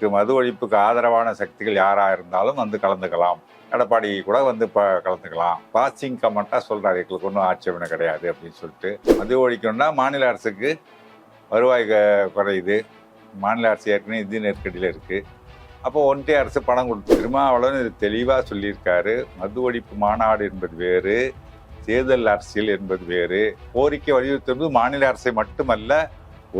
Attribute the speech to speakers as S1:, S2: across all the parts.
S1: மது ஒழிப்புக்கு ஆதரவான சக்திகள் யாராக இருந்தாலும் வந்து கலந்துக்கலாம். எடப்பாடி கூட வந்து இப்போ கலந்துக்கலாம். பாசிங் கமெண்ட்டாக சொல்கிறார் எங்களுக்கு ஒன்றும் ஆட்சேபனை கிடையாது அப்படின்னு சொல்லிட்டு. மது ஒழிக்கணும்னா மாநில அரசுக்கு வருவாய் க- குறையுது. மாநில அரசு ஏற்கனவே நிதி நெருக்கடியில் இருக்குது அப்போ ஒன்றிய அரசு பணம் கொடுத்து திருமாவளவன் இது தெளிவாக சொல்லியிருக்காரு. மது ஒழிப்பு மாநாடு என்பது வேறு. தேர்தல் அரசியல் என்பது வேறு. கோரிக்கை வலியுறுத்துவது மாநில அரசை மட்டுமல்ல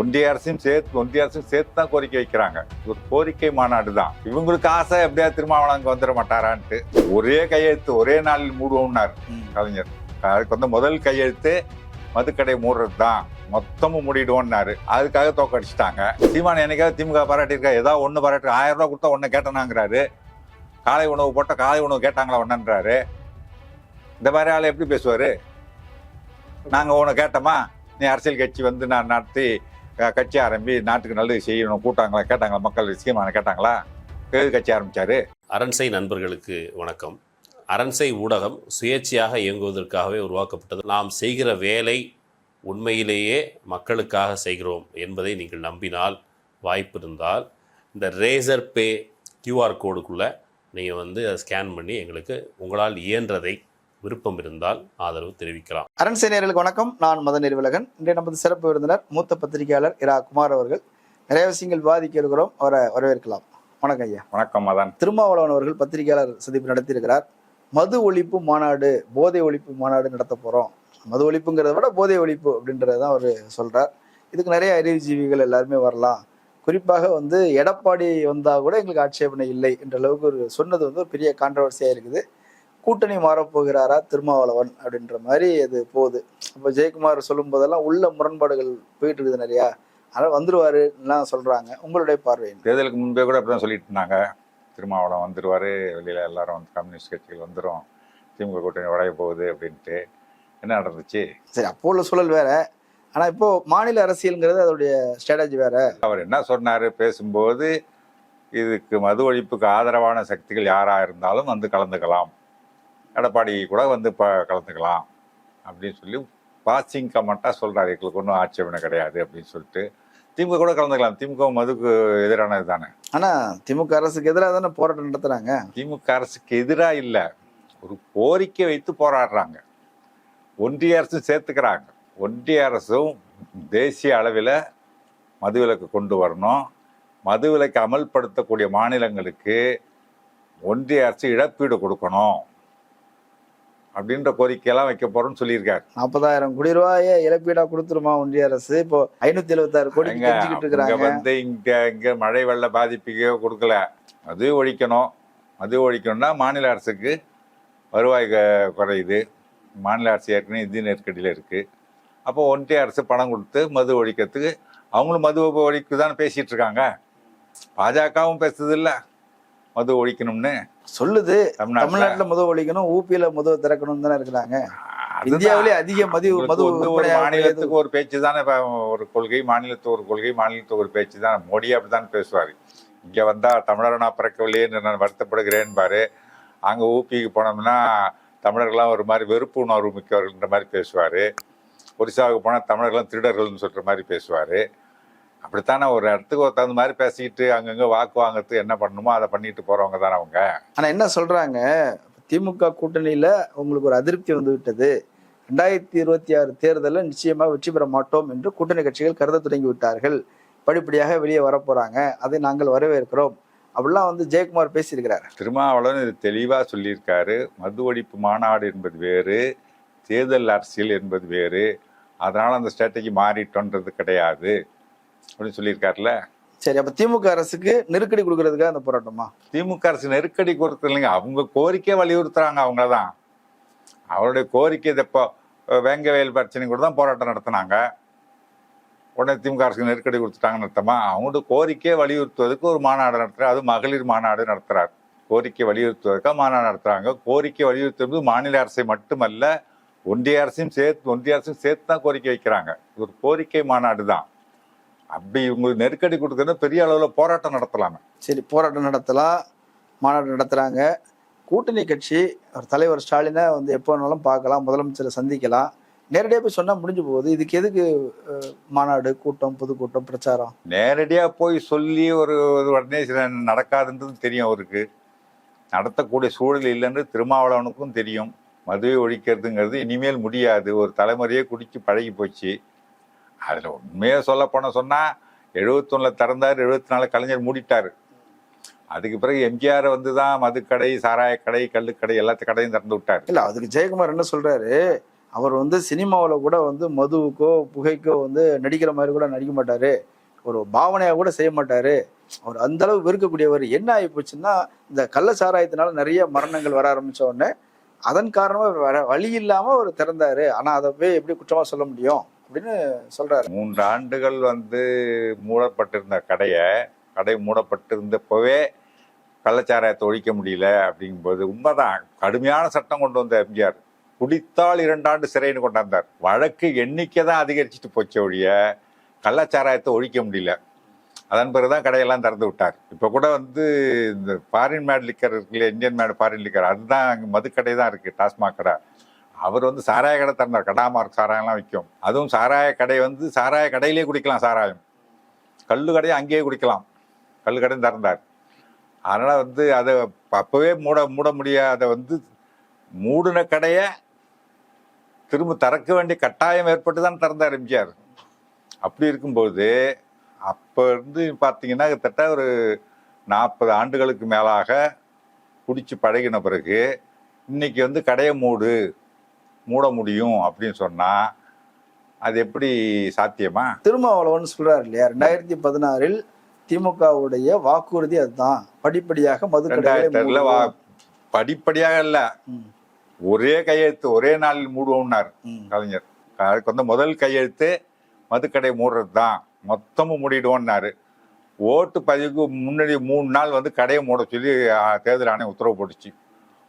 S1: ஒன்றிய அரசையும் சேர்த்து ஒன்றிய அரசும் சேர்த்து தான் கோரிக்கை வைக்கிறாங்க. ஒரு கோரிக்கை மாநாடு தான். இவங்களுக்கு ஆசை எப்படியா திருமாவளவன் அங்க வந்துட மாட்டாரான்ட்டு. ஒரே கையெழுத்து ஒரே நாளில் மூடுவோம்னார் கலைஞர் அதுக்கு வந்து முதல் கையெழுத்து மதுக்கடை மூடுறது தான் மொத்தமும் மூடிடுவோம்னாரு. அதுக்காக தோக்கடிச்சிட்டாங்க சீமான் என்னைக்காவது திமுக பாராட்டியிருக்கா? ஏதாவது ஒன்று பாராட்டி ஆயிரம் ரூபாய் கொடுத்தா ஒன்று கேட்டனாங்கிறாரு. காலை உணவு போட்டால் காலை உணவு கேட்டாங்களா ஒன்றுன்றாரு இந்த மாதிரி ஆள் எப்படி பேசுவாரு? நாங்க உன்னை கேட்டோமா? நீ அரசியல் கட்சி வந்து நான் நடத்தி கட்சி ஆரம்பி நாட்டுக்கு நல்லது செய்யணும். கூட்டாங்களா கேட்டாங்களா மக்கள் சீமான கேட்டாங்களா? எது கட்சி ஆரம்பித்தாரு
S2: அரண்சை நண்பர்களுக்கு வணக்கம். அரண்சை ஊடகம் சுயேட்சையாக இயங்குவதற்காகவே உருவாக்கப்பட்டது. நாம் செய்கிற வேலை உண்மையிலேயே மக்களுக்காக செய்கிறோம் என்பதை நீங்கள் நம்பினால் வாய்ப்பு இருந்தால் இந்த ரேசர் பே கியூஆர் கோடுக்குள்ளே நீங்கள் வந்து அதை ஸ்கேன் பண்ணி எங்களுக்கு உங்களால் இயன்றதை விருப்பம் இருந்தால் ஆதரவு தெரிவிக்கலாம்.
S3: அரண்சை நேயர்களுக்கு வணக்கம். நான் மதன் நெறிவலகன் இன்றைய நமது சிறப்பு விருந்தினர் மூத்த பத்திரிகையாளர் இரா குமார் அவர்கள். நிறைய விஷயங்கள் விவாதிக்க இருக்கிறோம். அவரை வரவேற்கலாம். வணக்கம் ஐயா.
S1: வணக்கம் மதன்.
S3: திருமாவளவன் அவர்கள் பத்திரிகையாளர் சந்திப்பு நடத்தியிருக்கிறார். மது ஒழிப்பு மாநாடு போதை ஒழிப்பு மாநாடு நடத்த போறோம். மது ஒழிப்புங்கிறத விட போதை ஒழிப்பு அப்படின்றத தான் அவர் சொல்றார். இதுக்கு நிறைய அறிவுஜீவிகள் எல்லாருமே வரலாம். குறிப்பாக வந்து எடப்பாடி வந்தா கூட எங்களுக்கு ஆட்சேபனை இல்லை என்ற அளவுக்கு ஒரு சொன்னது வந்து ஒரு பெரிய கான்ட்ரவர்சியா இருக்குது. கூட்டணி மாறப்போகிறாரா திருமாவளவன் அப்படின்ற மாதிரி அது போகுது. அப்போ ஜெயக்குமார் சொல்லும் போதெல்லாம் உள்ள முரண்பாடுகள் போயிட்டு இருக்குது நிறையா அதனால வந்துருவாருலாம் சொல்றாங்க. உங்களுடைய பார்வை?
S1: தேர்தலுக்கு முன்பே கூட அப்படிதான் சொல்லிட்டு இருந்தாங்க. திருமாவளம் வந்துருவாரு வெளியில எல்லாரும் வந்து கம்யூனிஸ்ட் கட்சிகள் வந்துரும் திமுக கூட்டணி உடைய போகுது அப்படின்ட்டு. என்ன நடந்துச்சு?
S3: சரி அப்போ உள்ள சூழல் வேற. ஆனா இப்போ மாநில அரசியல்ங்கிறது அதோடைய ஸ்ட்ராட்டஜி வேற.
S1: அவர் என்ன சொன்னாரு? பேசும்போது இதுக்கு மது ஒழிப்புக்கு ஆதரவான சக்திகள் யாரா இருந்தாலும் வந்து கலந்துக்கலாம். எடப்பாடி கூட வந்து இப்போ கலந்துக்கலாம் அப்படின்னு சொல்லி பாசிங் கமெண்ட்டாக சொல்றாரு. எங்களுக்கு ஒன்றும் ஆட்சேபனை கிடையாது அப்படின்னு சொல்லிட்டு திமுக கூட கலந்துக்கலாம். திமுக மதுக்கு எதிரானது தானே.
S3: ஆனா திமுக அரசுக்கு எதிராக தானே போராட்டம் நடத்துறாங்க?
S1: திமுக அரசுக்கு எதிராக இல்லை. ஒரு கோரிக்கை வைத்து போராடுறாங்க. ஒன்றிய அரசும் சேர்த்துக்கிறாங்க. ஒன்றிய அரசும் தேசிய அளவில் மதுவிலக்கு கொண்டு வரணும். மதுவிலக்கு அமல்படுத்தக்கூடிய மாநிலங்களுக்கு ஒன்றிய அரசு இழப்பீடு கொடுக்கணும். அப்படின்ற கோரிக்கையெல்லாம் வைக்க போறோம்னு சொல்லியிருக்காரு.
S3: நாற்பதாயிரம் கோடி ரூபாய இழப்பீடா கொடுத்துருமா ஒன்றிய அரசு? இப்போ ஐநூத்தி எழுபத்தாறு கோடி இருக்கிறாங்க
S1: வந்து இங்க இங்க மழை வெள்ள பாதிப்புக்கே கொடுக்கல. மது ஒழிக்கணும். மது ஒழிக்கணும்னா மாநில அரசுக்கு வருவாய் குறையுது. மாநில அரசு ஏற்கனவே நிதி நெருக்கடியில் இருக்கு. அப்போ ஒன்றிய அரசு பணம் கொடுத்து மது ஒழிக்கிறதுக்கு அவங்களும் மது ஒழிக்கு தானே பேசிட்டு இருக்காங்க. பாஜகவும் பேசுறது இல்ல மது ஒழிக்கணும்னு.
S3: சொல்லுது.
S1: தமிழ்நாட்டுல.
S3: மது ஒழிக்கணும் ஊபியில மது திறக்கணும் தானே இருக்கிறாங்க.
S1: அதுதான்.
S3: இந்தியாவிலே அதிக மது
S1: உங்களுக்கு
S3: மது.
S1: மாநிலத்துக்கு ஒரு பேச்சு தானே இப்ப ஒரு கொள்கை மாநிலத்துக்கு ஒரு கொள்கை மாநிலத்துக்கு ஒரு பேச்சு தான். மோடி அப்படித்தான் பேசுவார். இங்க வந்தா தமிழர் நான் பிறக்கவில்லையே நான் வருத்தப்படுகிறேன் பாரு. அங்க ஊபிக்கு போனோம்னா தமிழர்கள்லாம் ஒரு மாதிரி வெறுப்பு உணர்வு மிக்கவர்கள்ன்ற மாதிரி பேசுவாரு. ஒரிசாவுக்கு போனா தமிழர்கள்லாம் திருடர்கள்னு சொல்ற மாதிரி பேசுவாரு. அப்படித்தானே ஒரு இடத்துக்கு ஒரு தகுந்த மாதிரி பேசிக்கிட்டு அங்கங்க வாக்கு வாங்குறதுக்கு என்ன பண்ணணுமோ அதை பண்ணிட்டு போறவங்க தானே அவங்க.
S3: ஆனா என்ன சொல்றாங்க? திமுக கூட்டணியில உங்களுக்கு ஒரு அதிருப்தி வந்து விட்டது. ரெண்டாயிரத்தி இருபத்தி ஆறு தேர்தலில் நிச்சயமா வெற்றி பெற மாட்டோம் என்று கூட்டணி கட்சிகள் கருத தொடங்கி விட்டார்கள். படிப்படியாக வெளியே வரப்போறாங்க அதை நாங்கள் வரவேற்கிறோம். அப்படிலாம் வந்து ஜெயக்குமார் பேசியிருக்கிறார்.
S1: திருமாவளவன் இது தெளிவா சொல்லியிருக்காரு. மது ஒழிப்பு மாநாடு என்பது வேறு. தேர்தல் அரசியல் என்பது வேறு. அதனால அந்த ஸ்ட்ராட்டஜி மாறிட்டோன்றது கிடையாது. அப்படின்னு சொல்லியிருக்காருல்ல.
S3: சரி அப்ப திமுக அரசுக்கு நெருக்கடி கொடுக்கறதுக்காக அந்த போராட்டமா?
S1: திமுக அரசு நெருக்கடி கொடுத்து இல்லைங்க. அவங்க கோரிக்கை வலியுறுத்துறாங்க அவங்க தான் அவருடைய கோரிக்கை இப்போ அஹ், வேங்கவேல் பிரச்சனை கூட தான் போராட்டம் நடத்தினாங்க. உடனே திமுக அரசுக்கு நெருக்கடி கொடுத்துட்டாங்கன்னு அர்த்தமா? அவங்களோட கோரிக்கையை வலியுறுத்துவதற்கு ஒரு மாநாடு நடத்துறாரு. அது மகளிர் மாநாடு நடத்துறாரு. கோரிக்கை வலியுறுத்துவதற்காக மாநாடு நடத்துறாங்க. கோரிக்கை வலியுறுத்துவது மாநில அரசை மட்டுமல்ல ஒன்றிய அரசையும் சேர்த்து ஒன்றிய அரசும் சேர்த்து தான் கோரிக்கை வைக்கிறாங்க. ஒரு கோரிக்கை மாநாடு தான் அப்படி இவங்களுக்கு நெருக்கடி கொடுக்கறது பெரிய அளவில் போராட்டம் நடத்தலாமே.
S3: சரி போராட்டம் நடத்தலாம் மாநாடு நடத்துறாங்க. கூட்டணி கட்சி ஒரு தலைவர் ஸ்டாலினை வந்து எப்போ வேணாலும் பார்க்கலாம் முதலமைச்சரை சந்திக்கலாம். நேரடியாக போய் சொன்னா முடிஞ்சு போகுது. இதுக்கு எதுக்கு மாநாடு கூட்டம் பொதுக்கூட்டம் பிரச்சாரம்?
S1: நேரடியா போய் சொல்லி ஒரு ஒரு உடனே நடக்காதுன்றது தெரியும் அவருக்கு. நடத்தக்கூடிய சூழல் இல்லைன்னு திருமாவளவனுக்கும் தெரியும். மதுவை ஒழிக்கிறதுங்கிறது இனிமேல் முடியாது. ஒரு தலைமுறையே குடிச்சு பழகி போச்சு. அதில் உண்மையாக சொல்ல போன சொன்னால் எழுபத்தொன்னில் திறந்தார் எழுபத்தி நாலு கலைஞர் மூடிட்டார். அதுக்கு பிறகு எம்ஜிஆர் வந்து தான் மதுக்கடை சாராயக்கடை கல்லுக்கடை எல்லாத்து கடையும் திறந்து விட்டார்.
S3: இல்லை அதுக்கு ஜெயக்குமார் என்ன சொல்கிறாரு அவர் வந்து சினிமாவில் கூட வந்து மதுவுக்கோ புகைக்கோ வந்து நடிக்கிற மாதிரி கூட நடிக்க மாட்டார். ஒரு பாவனையாக கூட செய்ய மாட்டார். அவர் அந்த அளவு வெறுக்கக்கூடியவர். என்ன ஆகி போச்சுன்னா இந்த கள்ள சாராயத்தினால நிறைய மரணங்கள் வர ஆரம்பித்த உடனே அதன் காரணமாக வர வழி இல்லாமல் அவர் திறந்தார். ஆனால் அதை போய் எப்படி குற்றமாக சொல்ல முடியும்? அப்படின்னு சொல்றாரு.
S1: மூன்று ஆண்டுகள் வந்து மூடப்பட்டிருந்த கடையை கடை மூடப்பட்டிருந்தப்பவே கள்ளச்சாராயத்தை ஒழிக்க முடியல அப்படிங்கும்போது உண்மைதான். கடுமையான சட்டம் கொண்டு வந்த எம்ஜிஆர். குடித்தால் இரண்டாண்டு சிறைன்னு கொண்டாந்தார். வழக்கு எண்ணிக்கை தான் அதிகரிச்சுட்டு போச்சே ஒழிய கள்ளச்சாராயத்தை ஒழிக்க முடியல. அதன் பிறகுதான் கடையெல்லாம் திறந்து விட்டார். இப்போ கூட வந்து இந்த ஃபாரின் மேட் லிக்கர் இருக்குல்ல இந்தியன் மேட் ஃபாரின் லிக்கர் அதுதான் அங்கே மதுக்கடை தான் இருக்குது டாஸ்மாக் கடை. அவர் வந்து சாராய கடை திறந்தார். கடாமார்க் சாராயம்லாம் விற்கும். அதுவும் சாராய கடை வந்து சாராய கடையிலே குடிக்கலாம் சாராயம். கல் கடையை அங்கேயே குடிக்கலாம். கல் கடையும் திறந்தார். அதனால் வந்து அதை அப்போவே மூட மூட முடியாத வந்து மூடின கடையை திரும்ப திறக்க வேண்டிய கட்டாயம் ஏற்பட்டு தான் திறந்தார் எம்ஜிஆர். அப்படி இருக்கும்போது அப்போ இருந்து பார்த்தீங்கன்னா கிட்டத்தட்ட ஒரு நாற்பது ஆண்டுகளுக்கு மேலாக குடிச்சு பழகின பிறகு இன்னைக்கு வந்து கடையை மூடு. மூட முடியும் அப்படின்னு சொன்னா அது எப்படி சாத்தியமா?
S3: திருமாவளவன் சொல்றாரு இல்லையா? ரெண்டாயிரத்தி பதினாறில் திமுகவுடைய வாக்குறுதி அதுதான். படிப்படியாக மூடுவோம்.
S1: படிப்படியாக இல்ல. ஒரே கையெழுத்து ஒரே நாளில் மூடுவோம்னார். கலைஞர். அதுக்கு வந்து முதல் கையெழுத்து மதுக்கடை மூடுறது தான் மொத்தமும் மூடிடுவோம்னாரு. ஓட்டு பதிவுக்கு முன்னாடி மூணு நாள் வந்து கடையை மூட சொல்லி தேர்தல் ஆணையம் உத்தரவு போட்டுச்சு.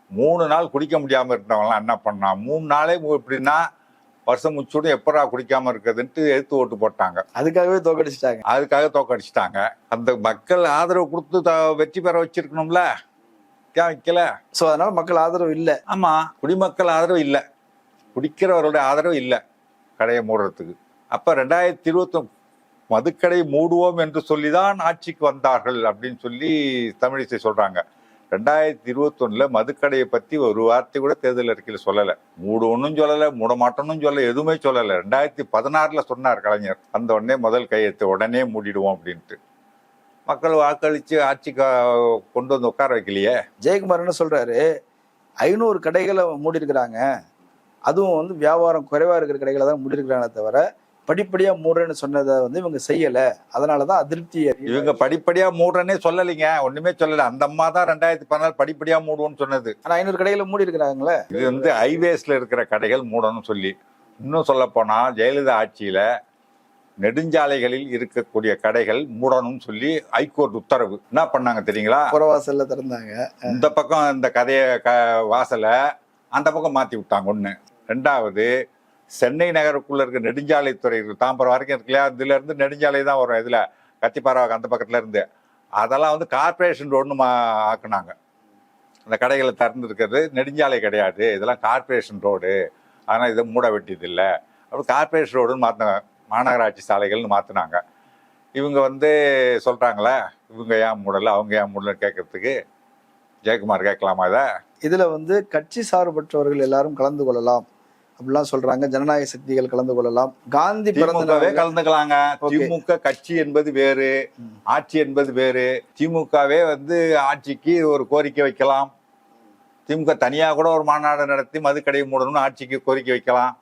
S1: மூணு நாள் குடிக்க முடியாம இருந்தவங்களாம் என்ன பண்ணான் மூணு நாளே எப்படின்னா வருஷம் முச்சூடும் எப்பரா குடிக்காம இருக்கிறதுன்ட்டு எடுத்து ஓட்டு போட்டாங்க.
S3: அதுக்காகவே தோக்கடிச்சிட்டாங்க.
S1: அதுக்காக தோக்கடிச்சிட்டாங்க. அந்த மக்கள் ஆதரவு கொடுத்து த- வெற்றி பெற வச்சிருக்கணும்ல? வைக்கல?
S3: சோ அதனால மக்கள் ஆதரவு இல்ல.
S1: ஆமா. குடிமக்கள் ஆதரவு இல்லை. குடிக்கிறவரோட ஆதரவு இல்லை. கடையை மூடுறதுக்கு. அப்ப ரெண்டாயிரத்தி இருபத்தி மதுக்கடை மூடுவோம் என்று சொல்லிதான் ஆட்சிக்கு வந்தார்கள் அப்படின்னு சொல்லி தமிழிசை சொல்றாங்க. ரெண்டாயிரத்தி இருபத்தொன்னுல மதுக்கடையை பத்தி ஒரு வார்த்தை கூட தேர்தல் அறிக்கையில் சொல்லல. ஒன்றும் சொல்லல மூட மாட்டோம்னு சொல்ல எதுவுமே சொல்லல. ரெண்டாயிரத்தி பதினாறுல சொன்னார் கலைஞர். அந்த உடனே முதல் கையெழுத்து உடனே மூடிடுவோம் அப்படின்ட்டு. மக்கள் வாக்களிச்சு ஆட்சி கா- கொண்டு வந்து உட்கார வைக்கலையே.
S3: ஜெயக்குமார் என்ன சொல்றாரு ஐநூறு கடைகளை மூடி இருக்கிறாங்க அதுவும் வந்து வியாபாரம் குறைவா இருக்கிற கடைகளை தான் மூடி தவிர படிப்படியா மூடுறேன்னு சொன்னதை வந்து இவங்க செய்யல. அதனாலதான் அதிருப்தி அதிகம்.
S1: இவங்க படிப்படியா மூடுறேனே சொல்லலைங்க. ஒண்ணுமே சொல்லல. அந்த அம்மா தான் ரெண்டாயிரத்தி பதினாலு படிப்படியா மூடுவோம்னு சொன்னது.
S3: ஆனா ஐநூறு கடைகளை மூடி இருக்கிறாங்களே?
S1: இது வந்து ஹைவேஸ்ல இருக்கிற கடைகள் மூடணும்னு சொல்லி. இன்னும் சொல்ல போனா ஜெயலலிதா ஆட்சியில நெடுஞ்சாலைகளில் இருக்கக்கூடிய கடைகள் மூடணும்னு சொல்லி ஹைகோர்ட் உத்தரவு. என்ன பண்ணாங்க தெரியுங்களா?
S3: புறவாசல்ல திறந்தாங்க.
S1: இந்த பக்கம் இந்த கதைய க வாசலை அந்த பக்கம் மாத்தி விட்டாங்க ஒண்ணு. ரெண்டாவது சென்னை நகருக்குள்ள இருக்க நெடுஞ்சாலைத்துறை இருக்கு. தாம்பரம் வரைக்கும் இருக்கு இல்லையா இருந்து நெடுஞ்சாலை தான் வரும். இதுல கத்திப்பாராவுக்கு அந்த பக்கத்துல இருந்து. அதெல்லாம் வந்து கார்ப்பரேஷன் ரோடுன்னு மா ஆக்குனாங்க. அந்த கடைகளை திறந்துருக்கிறது. நெடுஞ்சாலை கிடையாது. இதெல்லாம் கார்ப்பரேஷன் ரோடு. ஆனால் இதை மூட வேண்டியது இல்லை அப்புறம் கார்ப்பரேஷன் ரோடுன்னு மாற்றினாங்க மாநகராட்சி சாலைகள்னு மாற்றினாங்க இவங்க வந்து சொல்கிறாங்களே இவங்க ஏன் மூடலை? அவங்க ஏன் மூடலன்னு கேட்கறதுக்கு. ஜெயக்குமார் கேட்கலாமா இதை?
S3: இதில் வந்து கட்சி சார்பற்றவர்கள் எல்லாரும் கலந்து கொள்ளலாம். அப்படிலாம் சொல்றாங்க. ஜனநாயக சக்திகள் கலந்து கொள்ளலாம். காந்தி பிறந்த
S1: திமுகவே
S3: நாள்ல-
S1: கலந்துக்கலாங்க. திமுக கட்சி என்பது வேறு. ஆட்சி என்பது வேறு. திமுகவே வந்து ஆட்சிக்கு ஒரு கோரிக்கை வைக்கலாம். திமுக தனியா கூட ஒரு மாநாடு நடத்தி மதுக்கடையை மூடணும்னு ஆட்சிக்கு கோரிக்கை வைக்கலாம்.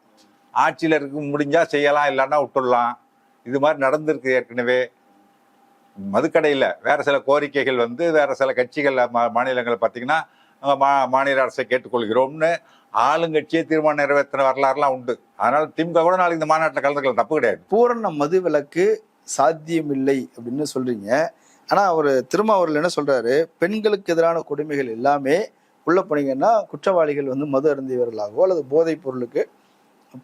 S1: ஆட்சியில இருக்க முடிஞ்சா செய்யலாம் இல்லைன்னா விட்டுடலாம். இது மாதிரி நடந்திருக்கு ஏற்கனவே. மதுக்கடையில் வேற சில கோரிக்கைகள் வந்து வேற சில கட்சிகள் மா- மாநிலங்களை பார்த்தீங்கன்னா மா மாநில அரசை கேட்டுக்கொள்கிறோம்னு ஆளுங்கட்சியே தீர்மானம் நிறைவேற்றின வரலாறுலாம் உண்டு. அதனால திமுக கூட நாளைக்கு இந்த மாநாட்டில் கலந்துக்கலாம் தப்பு கிடையாது.
S3: பூரண மது விலக்கு சாத்தியமில்லை அப்படின்னு சொல்றீங்க. ஆனா அவர் திருமாவூர்ல என்ன சொல்றாரு? பெண்களுக்கு எதிரான கொடுமைகள் எல்லாமே உள்ள போனீங்கன்னா குற்றவாளிகள் வந்து மது அருந்தியவர்களாகவோ அல்லது போதைப் பொருளுக்கு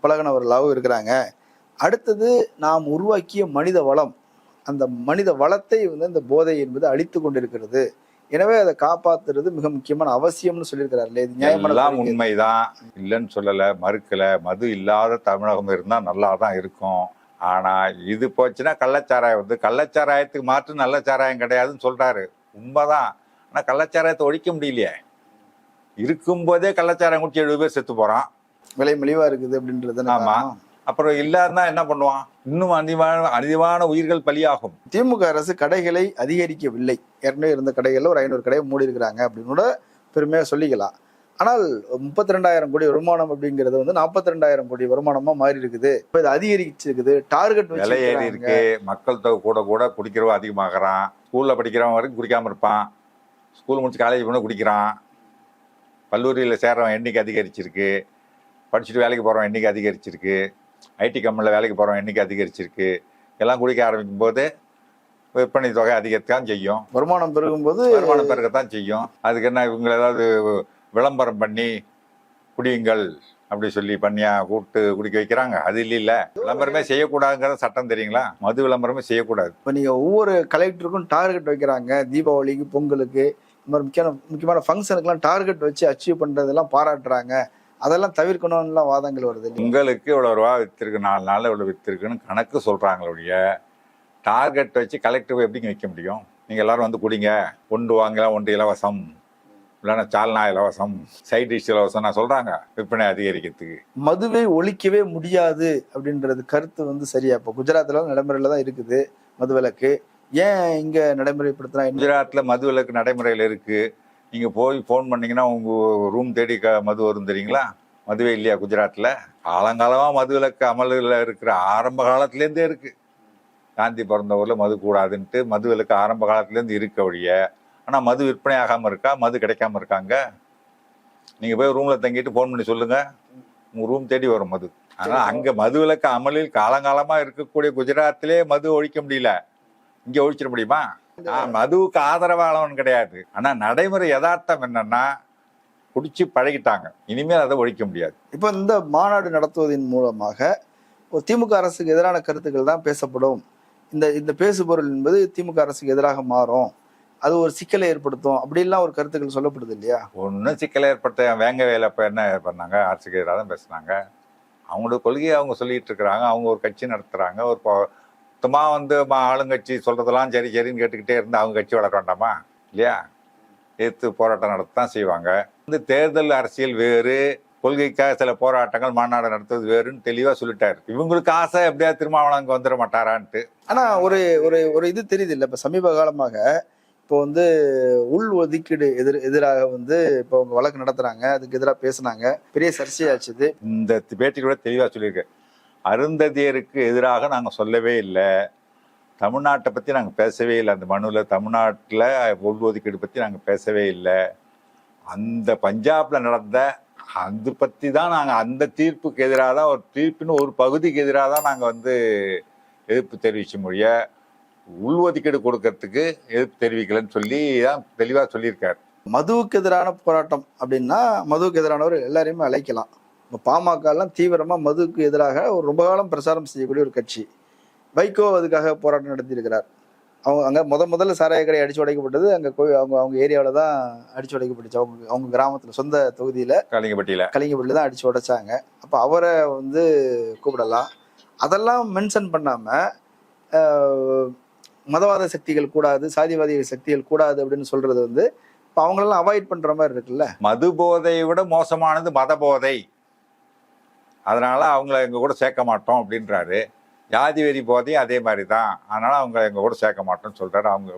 S3: பழகினவர்களாகவோ இருக்கிறாங்க. அடுத்தது நாம் உருவாக்கிய மனித வளம். அந்த மனித வளத்தை வந்து இந்த போதை என்பது அழித்து கொண்டிருக்கிறது. எனவே அதை காப்பாத்துறது மிக முக்கியமான அவசியம்னு சொல்லியிருக்கிறாரு? இது நியாயமான.
S1: உண்மைதான் இல்லைன்னு சொல்லல மறுக்கல மது இல்லாத தமிழகம் இருந்தா நல்லா தான் இருக்கும் ஆனா இது போச்சுன்னா கள்ளச்சாராயம் வந்து கள்ளச்சாராயத்துக்கு மாற்று நல்ல சாராயம் கிடையாதுன்னு சொல்றாரு உண்மைதான் ஆனா கள்ளச்சாராயத்தை ஒழிக்க முடியலையே இருக்கும்போதே கள்ளச்சாராயம் குடிச்சு எழுபது பேர் செத்து போறான்
S3: விலை மலிவா இருக்குது அப்படின்றது தானே
S1: ஆமா.
S3: காரணம்.
S1: அப்புறம் இல்லாருன்னா என்ன பண்ணுவான்? இன்னும் அதிகமான அதிகமான உயிர்கள் பலியாகும்.
S3: திமுக அரசு கடைகளை அதிகரிக்கவில்லை. ஏற்கனவே இருந்த கடைகள்ல ஒரு ஐநூறு கடையை மூடி இருக்கிறாங்க அப்படின்னு கூட பெருமையா சொல்லிக்கலாம். ஆனால் முப்பத்தி ரெண்டாயிரம் கோடி வருமானம் அப்படிங்கிறது வந்து நாற்பத்தி ரெண்டாயிரம் கோடி வருமானமா மாறி இருக்குது இப்ப இது அதிகரிச்சிருக்குது. டார்கெட்
S1: விலை ஏறி இருக்கு. மக்கள் தொகை கூட கூட குடிக்கிறவன் அதிகமாகறான். ஸ்கூல்ல படிக்கிறவன் வரைக்கும் குடிக்காம இருப்பான். ஸ்கூல் முடிச்சு காலேஜ் போன குடிக்கிறான். கல்லூரியில் சேர்றவன் எண்ணிக்கை அதிகரிச்சிருக்கு. படிச்சுட்டு வேலைக்கு போகிறவன் எண்ணிக்கை அதிகரிச்சிருக்கு. ஐடி கம்பெனியில் வேலைக்கு போகிறவன் எண்ணிக்கை அதிகரிச்சிருக்கு? எல்லாம் குடிக்க ஆரம்பிக்கும் போது விற்பனை தொகை அதிகரித்தான் செய்யும்.
S3: வருமானம் பெருகும் போது
S1: வருமானம் பெருகத்தான் செய்யும். அதுக்கு என்ன இவங்க ஏதாவது விளம்பரம் பண்ணி குடியுங்கள் அப்படி சொல்லி பண்ணியா கூப்பிட்டு குடிக்க வைக்கிறாங்க. அது இல்லைல்ல விளம்பரமே செய்யக்கூடாதுங்கிற சட்டம் தெரியுங்களா? மது விளம்பரமே செய்யக்கூடாது.
S3: இப்ப நீங்க ஒவ்வொரு கலெக்டருக்கும் டார்கெட் வைக்கிறாங்க. தீபாவளிக்கு பொங்கலுக்கு இந்த மாதிரி முக்கியமான முக்கியமான ஃபங்க்ஷனுக்குலாம் டார்கெட் வச்சு அச்சீவ் பண்றதெல்லாம் பாராட்டுறாங்க. அதெல்லாம் தவிர்க்கணும்லாம் வாதங்கள் வருது?
S1: உங்களுக்கு இவ்வளோ ரூபா வித்திருக்கு நாலு நாள் இவ்வளோ வித்திருக்குன்னு கணக்கு சொல்கிறாங்களொழிய டார்கெட் வச்சு கலெக்டர் எப்படிங்க வைக்க முடியும்? நீங்கள் எல்லாரும் வந்து குடிங்க. ஒன்று வாங்கலாம் ஒன்று இலவசம். இல்லைன்னா சால்னா இலவசம் சைட் டிஷ் இலவசம் நான் சொல்கிறாங்க விற்பனை அதிகரிக்கிறதுக்கு.
S3: மதுவை ஒழிக்கவே முடியாது அப்படின்றது கருத்து வந்து சரியா? இப்போ குஜராத்ல நடைமுறையில தான் இருக்குது மது விலக்கு ஏன் இங்க நடைமுறைப்படுத்தினா
S1: குஜராத்தில் மது விலக்கு நடைமுறையில் இருக்குது நீங்கள் போய் ஃபோன் பண்ணீங்கன்னா உங்கள் ரூம் தேடி க மது வரும் தெரியுங்களா? மதுவே இல்லையா குஜராத்தில் காலங்காலமாக மது விலக்கு அமலில் இருக்கிற ஆரம்ப காலத்துலேருந்தே இருக்குது காந்தி பிறந்த ஊரில் மது கூடாதுன்ட்டு மது விலக்கு ஆரம்ப காலத்துலேருந்து இருக்க வழிய. ஆனால் மது விற்பனை ஆகாமல் இருக்கா? மது கிடைக்காம இருக்காங்க? நீங்கள் போய் ரூமில் தங்கிட்டு ஃபோன் பண்ணி சொல்லுங்கள் உங்கள் ரூம் தேடி வரும் மது. ஆனால் அங்கே மது விலக்கு அமலில் காலங்காலமாக இருக்கக்கூடிய குஜராத்திலே மது ஒழிக்க முடியல. இங்கே ஒழிச்சிட முடியுமா? மதுவுக்கு ஆதரவாளவன் கிடையாது. ஆனா நடைமுறை யதார்த்தம் என்னன்னா குடிச்சு பழகிட்டாங்க. இனிமேல் அதை ஒழிக்க முடியாது.
S3: இப்போ இந்த மாநாடு நடத்துவதன் மூலமாக ஒரு திமுக அரசுக்கு எதிரான கருத்துக்கள் தான் பேசப்படும். இந்த இந்த பேசுபொருள் என்பது திமுக அரசுக்கு எதிராக மாறும். அது ஒரு சிக்கலை ஏற்படுத்தும். அப்படிலாம் ஒரு கருத்துக்கள் சொல்லப்படுது இல்லையா?
S1: ஒன்றும் சிக்கல் ஏற்பட்ட வேங்க வேலை இப்போ என்ன பண்ணாங்க? ஆட்சிக்கு எதிராக தான் பேசுனாங்க. அவங்களோட கொள்கையை அவங்க சொல்லிட்டு இருக்கிறாங்க. அவங்க ஒரு கட்சி நடத்துறாங்க. ஒரு மொத்தமா வந்து ஆளுங்கட்சி சொல்றதெல்லாம் சரி சரின்னு கேட்டுக்கிட்டே இருந்து அவங்க கட்சி வளர வேண்டாமா? இல்லையா? எதிர்த்து போராட்டம் நடத்தத்தான் செய்வாங்க. வந்து தேர்தல் அரசியல் வேறு கொள்கைக்காக சில போராட்டங்கள் மாநாடு நடத்துவது வேறுன்னு தெளிவா சொல்லிட்டாரு. இவங்களுக்கு ஆசை எப்படியா திருமாவளவன் அங்க வந்துட மாட்டாரான்ட்டு.
S3: ஆனா ஒரு ஒரு ஒரு இது தெரியுது இல்லை இப்போ சமீப காலமாக இப்போ வந்து உள் ஒதுக்கீடு எதிர் எதிராக வந்து இப்போ அவங்க வழக்கு நடத்துறாங்க. அதுக்கு எதிராக பேசுனாங்க. பெரிய சர்ச்சையாச்சுது
S1: இந்த பேட்டி கூட தெளிவா சொல்லியிருக்கேன் அருந்ததியருக்கு எதிராக நாங்கள் சொல்லவே இல்லை. தமிழ்நாட்டை பற்றி நாங்கள் பேசவே இல்லை. அந்த மனுவில் தமிழ்நாட்டில் உள்ஒதுக்கீடு பற்றி நாங்கள் பேசவே இல்லை. அந்த பஞ்சாபில் நடந்த அது பற்றி தான் நாங்கள் அந்த தீர்ப்புக்கு எதிராக தான் ஒரு தீர்ப்பின் ஒரு பகுதிக்கு எதிராக தான் நாங்கள் வந்து எதிர்ப்பு தெரிவிச்ச மொழிய உள்ஒதுக்கீடு கொடுக்கறதுக்கு எதிர்ப்பு தெரிவிக்கலைன்னு சொல்லி தான் தெளிவாக சொல்லியிருக்காரு.
S3: மதுவுக்கு எதிரான போராட்டம் அப்படின்னா மதுவுக்கு எதிரானவர் எல்லாரையுமே அழைக்கலாம். இப்போ பாமக எல்லாம் தீவிரமா மதுவுக்கு எதிராக ஒரு ரொம்ப காலம் பிரச்சாரம் செய்யக்கூடிய ஒரு கட்சி. வைகோ அதுக்காக போராட்டம் நடத்தியிருக்கிறார். அவங்க அங்க முத முதல்ல சாராய கடை அடிச்சு உடைக்கப்பட்டது அங்க கோயில் அவங்க அவங்க ஏரியாவில் தான் அடிச்சு உடைக்கப்பட்டுச்சு. அவங்க அவங்க கிராமத்துல சொந்த தொகுதியில
S1: காலிங்கப்பட்டியில.
S3: கலிங்கப்பட்டில தான் அடிச்சு உடைச்சாங்க. அப்போ அவரை வந்து கூப்பிடலாம். அதெல்லாம் மென்ஷன் பண்ணாம ஆஹ், மதவாத சக்திகள் கூடாது சாதிவாதி சக்திகள் கூடாது அப்படின்னு சொல்றது வந்து இப்போ அவங்களெல்லாம் அவாய்ட் பண்ற மாதிரி இருக்குல்ல?
S1: மது போதையை விட மோசமானது மத போதை. அதனால் அவங்கள எங்கள் கூட சேர்க்க மாட்டோம் அப்படின்றாரு. ஜாதி வெறி போதையும் அதே மாதிரி தான் அதனால் அவங்க எங்கள் கூட சேர்க்க மாட்டோம்னு சொல்கிறாரு அவங்க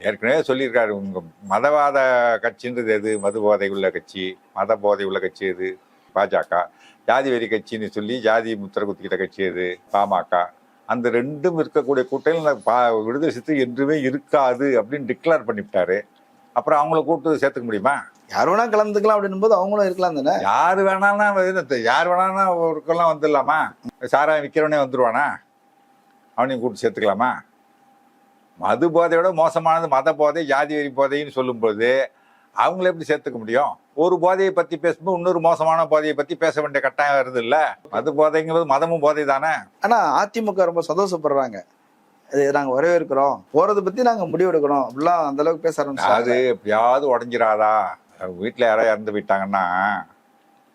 S1: ஏற்கனவே சொல்லியிருக்காரு உங்கள் மதவாத கட்சின்றது எது? மது போதை உள்ள கட்சி மத போதை உள்ள கட்சி எது? பாஜக ஜாதி வெறி கட்சின்னு சொல்லி ஜாதி முத்திர குத்திக்கிட்ட கட்சி எது? பாமக. அந்த ரெண்டும் இருக்கக்கூடிய கூட்டையில் பா விடுதலை சித்து என்றுமே இருக்காது அப்படின்னு டிக்ளேர் பண்ணிவிட்டாரு. அப்புறம் அவங்கள கூப்பிட்டு சேர்த்துக்க முடியுமா?
S3: யார் வேணா கலந்துக்கலாம் அப்படின்னும் போது அவங்களும் இருக்கலாம் தானே?
S1: யார் வேணாலும் யார் வேணாலும் ஒருக்கெல்லாம் வந்துடலாமா? சாராயம் விற்கிறவனே வந்துடுவானா அவனையும் கூப்பிட்டு சேர்த்துக்கலாமா? மது போதையோட மோசமானது மத போதை ஜாதி வெறி போதைன்னு சொல்லும்போது அவங்கள எப்படி சேர்த்துக்க முடியும்? ஒரு போதையை பத்தி பேசும்போது இன்னொரு மோசமான போதையை பத்தி பேச வேண்டிய கட்டாயம் வருது இல்ல? மது போதைங்கிறது மதமும் போதை தானே?
S3: ஆனா அதிமுக ரொம்ப சந்தோஷப்படுறாங்க. இது நாங்க வரவேற்கிறோம். போறதை பத்தி நாங்க முடிவெடுக்கணும் அப்படிலாம் அந்த அளவுக்கு பேச
S1: அது
S3: ஆரம்பிச்சாங்க
S1: எப்படியாவது உடஞ்சிராதா? வீட்டில் யாராவது இறந்து போயிட்டாங்கன்னா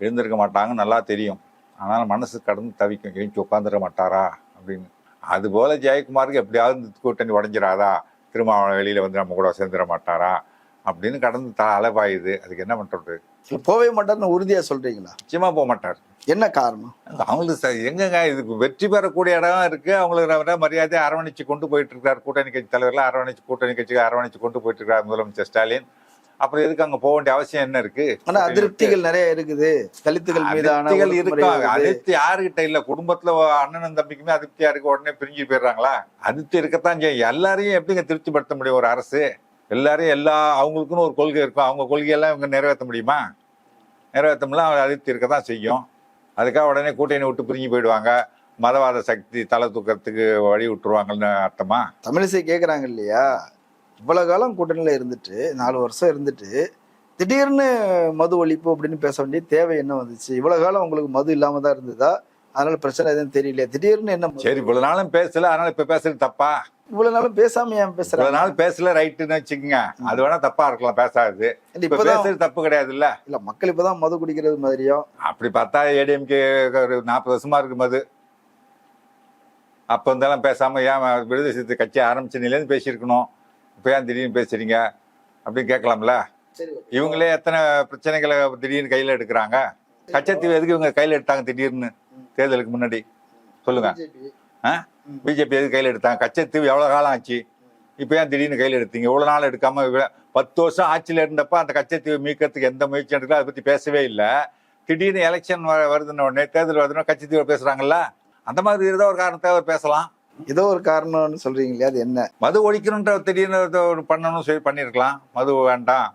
S1: எழுந்திருக்க மாட்டாங்க நல்லா தெரியும். ஆனால் மனசு கடந்து தவிக்கும். எழுச்சி உட்காந்துட மாட்டாரா? அப்படின்னு. அதுபோல ஜெயக்குமாருக்கு எப்படியாவது கூட்டணி உடஞ்சிராதா திருமாவளவன் வெளியில வந்து நம்ம கூட சேர்ந்துட மாட்டாரா? அப்படின்னு கடந்து த அலைபாயுது. அதுக்கு என்ன பண்றது?
S3: போவே மாட்டார்னு உறுதியா சொல்றீங்களா?
S1: நிச்சயமா போக மாட்டார்.
S3: என்ன காரணம்?
S1: அவங்களுக்கு எங்கங்க? இதுக்கு வெற்றி பெறக்கூடிய இடம் இருக்கு. அவங்களுக்கு அவரை மரியாதையை அரவணைச்சு கொண்டு போயிட்டு இருக்காரு. கூட்டணி கட்சி தலைவர்லாம் அரவணைச்சு கூட்டணி கட்சிக்கு அரவணைச்சு கொண்டு போயிட்டு இருக்காரு முதலமைச்சர் ஸ்டாலின். அப்புறம் எதுக்கு அங்க போக வேண்டிய அவசியம் என்ன இருக்கு?
S3: ஆனா அதிருப்திகள் நிறைய இருக்குது. தலித்துகள் மீதான
S1: இருக்காங்க. அதிருப்தி யாருகிட்ட இல்ல? குடும்பத்துல அண்ணனும் தம்பிக்குமே அதிருப்தியா இருக்கு உடனே பிரிஞ்சு போயிடுறாங்களா? அதிருப்தி இருக்கத்தான் செய்யும். எல்லாரையும் எப்படிங்க திருப்திப்படுத்த முடியும் ஒரு அரசு? எல்லாரையும் எல்லா அவங்களுக்குன்னு ஒரு கொள்கை இருக்கும். அவங்க கொள்கையெல்லாம் இவங்க நிறைவேற்ற முடியுமா? நிறைவேற்ற முடியல அவங்க அதிருப்தி இருக்கத்தான் செய்யும். அதுக்காக உடனே கூட்டணி விட்டு பிரிஞ்சு போயிடுவாங்க. மதவாத சக்தி தலை தூக்கத்துக்கு வழி விட்டுருவாங்கன்னு அர்த்தமா?
S3: தமிழிசை கேக்குறாங்க இல்லையா? இவ்வளவு காலம் கூட்டணியில இருந்துட்டு நாலு வருஷம் இருந்துட்டு திடீர்னு மது ஒழிப்பு அப்படின்னு பேச வேண்டிய தேவை என்ன வந்துச்சு? இவ்வளவு காலம் உங்களுக்கு மது இல்லாம தான் இருந்ததா? அதனால பிரச்சனை எதுவும் தெரியல திடீர்னு என்ன மது?
S1: சரி இவ்வளவு நாளும் பேசல. அதனால இப்ப பேசுறது தப்பா?
S3: இவ்வளவு நாளும் பேசாம ஏன்
S1: இவ்வளவு
S3: பேசுறாங்க
S1: நாள் பேசல ரைட்டுன்னு வச்சுக்கோங்க. அது வேணா தப்பா இருக்கலாம் பேசாது. இப்ப பேசுறது தப்பு கிடையாது இல்ல
S3: இல்ல மக்கள் இப்பதான் மது குடிக்கிறது மாதிரியும்.
S1: அப்படி பார்த்தா ஏடிஎம்கே ஒரு நாற்பது வருஷமா இருக்கும் அது அப்ப இருந்தாலும் பேசாம ஏன் விடுதலை கட்சி ஆரம்பிச்ச நிலையிலேருந்து பேசியிருக்கணும்? இப்போ ஏன் திடீர்னு பேசுறீங்க அப்படின்னு கேட்கலாம்ல? இவங்களே எத்தனை பிரச்சனைகளை திடீர்னு கையில எடுக்கிறாங்க? கச்சத்தீவு எதுக்கு இவங்க கையில எடுத்தாங்க திடீர்னு? தேர்தலுக்கு முன்னாடி. சொல்லுங்க. ஆ? பிஜேபி எதுக்கு கையில எடுத்தாங்க? கச்சத்தீவு எவ்வளவு காலம் ஆச்சு? இப்போ ஏன் திடீர்னு கையில எடுத்தீங்க? இவ்வளவு நாள் எடுக்காம பத்து வருஷம் ஆட்சியில இருந்தப்ப அந்த கச்சத்தீவு மீட்கிறதுக்கு எந்த முயற்சி எடுக்கல. அதை பத்தி பேசவே இல்லை. திடீர்னு எலெக்ஷன் வருதுன்னு உடனே தேர்தல் வருதுன்னா கச்சத்தீவு பேசுறாங்கல்ல? அந்த மாதிரி ஏதோ ஒரு காரணத்தை அவர் பேசலாம்.
S3: ஏதோ ஒரு காரணம்னு சொல்றீங்க இல்லையா? அது என்ன?
S1: மது ஒழிக்கணுன்ற திடீர்னு ஒரு பண்ணணும் சொல்லி பண்ணியிருக்கலாம். மது வேண்டாம்.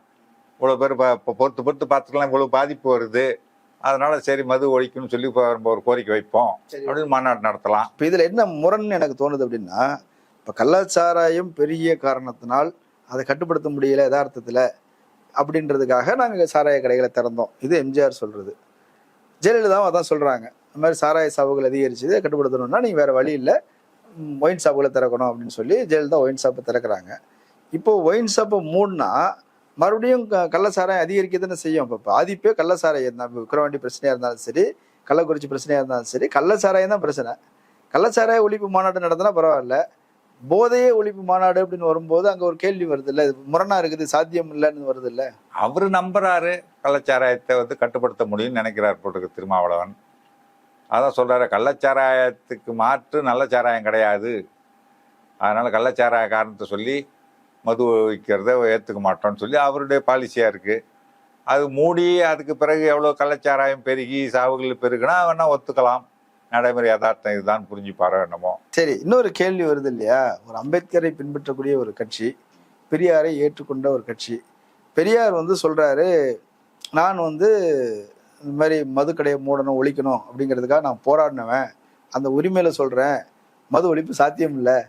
S1: இவ்வளோ பேர் பொறுத்து பொறுத்து பார்த்துக்கலாம். இவ்வளோ பாதிப்பு வருது. அதனால சரி மது ஒழிக்கணும்னு சொல்லி நம்ம ஒரு கோரிக்கை வைப்போம்.
S3: சரி.
S1: அப்படின்னு மாநாடு நடத்தலாம்.
S3: இப்போ இதுல என்ன முரண்னு எனக்கு தோணுது அப்படின்னா இப்போ கள்ளச்சாராயம் பெரிய காரணத்தினால் அதை கட்டுப்படுத்த முடியல யதார்த்தத்துல அப்படின்றதுக்காக நாங்க சாராய கடைகளை திறந்தோம். இது எம்ஜிஆர் சொல்றது. ஜெயலலிதாவும் அதான் சொல்றாங்க. இந்த மாதிரி சாராய சாவுகள் அதிகரிச்சு இதை கட்டுப்படுத்தணும்னா நீங்க வேற வழி இல்லை. ஒயின் ஷாப்புகளை திறக்கணும் அப்படின்னு சொல்லி ஜெயலலிதா ஒயின் ஷாப்பை திறக்கிறாங்க. இப்போ ஒயின் ஷாப்பை மூடினா மறுபடியும் க- கள்ளச்சாராயம் அதிகரிக்க செய்யும். இப்போ பாதிப்பே கள்ளச்சாராயம் தான். விக்கிரவாண்டி பிரச்சனையாக இருந்தாலும் சரி கள்ளக்குறிச்சி பிரச்சனையாக இருந்தாலும் சரி கள்ளச்சாராயம் தான் பிரச்சனை. கள்ளச்சாராய ஒழிப்பு மாநாடு நடத்தினா பரவாயில்ல. போதையே ஒழிப்பு மாநாடு அப்படின்னு வரும்போது அங்கே ஒரு கேள்வி வருது இல்லை இது முரணா இருக்குது சாத்தியம் இல்லைன்னு வருது இல்லை
S1: அவர் நம்புறாரு. கள்ளச்சாராயத்தை வந்து கட்டுப்படுத்த முடியும்னு நினைக்கிறார் போட்டுருக்கு திருமாவளவன். அதான் சொல்கிறாரு கள்ளச்சாராயத்துக்கு மாற்று நல்ல சாராயம் கிடையாது. அதனால் கள்ளச்சாராய காரணத்தை சொல்லி மது விற்கிறத ஏற்றுக்க மாட்டோம்னு சொல்லி அவருடைய பாலிசியாக இருக்குது அது மூடி அதுக்கு பிறகு எவ்வளோ கள்ளச்சாராயம் பெருகி சாவுகள் பெருகுனா வேணா ஒத்துக்கலாம். நடைமுறை யதார்த்தம் இதுதான் புரிஞ்சுப்பாரோ என்னமோ.
S3: சரி இன்னொரு கேள்வி வருது இல்லையா? ஒரு அம்பேத்கரை பின்பற்றக்கூடிய ஒரு கட்சி பெரியாரை ஏற்றுக்கொண்ட ஒரு கட்சி. பெரியார் வந்து சொல்கிறாரு நான் வந்து இந்த மாதிரி மதுக்கடையை மூடணும் ஒழிக்கணும் அப்படிங்கிறதுக்காக நான் போராடினவன். அந்த உரிமையில சொல்றேன் மது ஒழிப்பு சாத்தியம் இல்லை.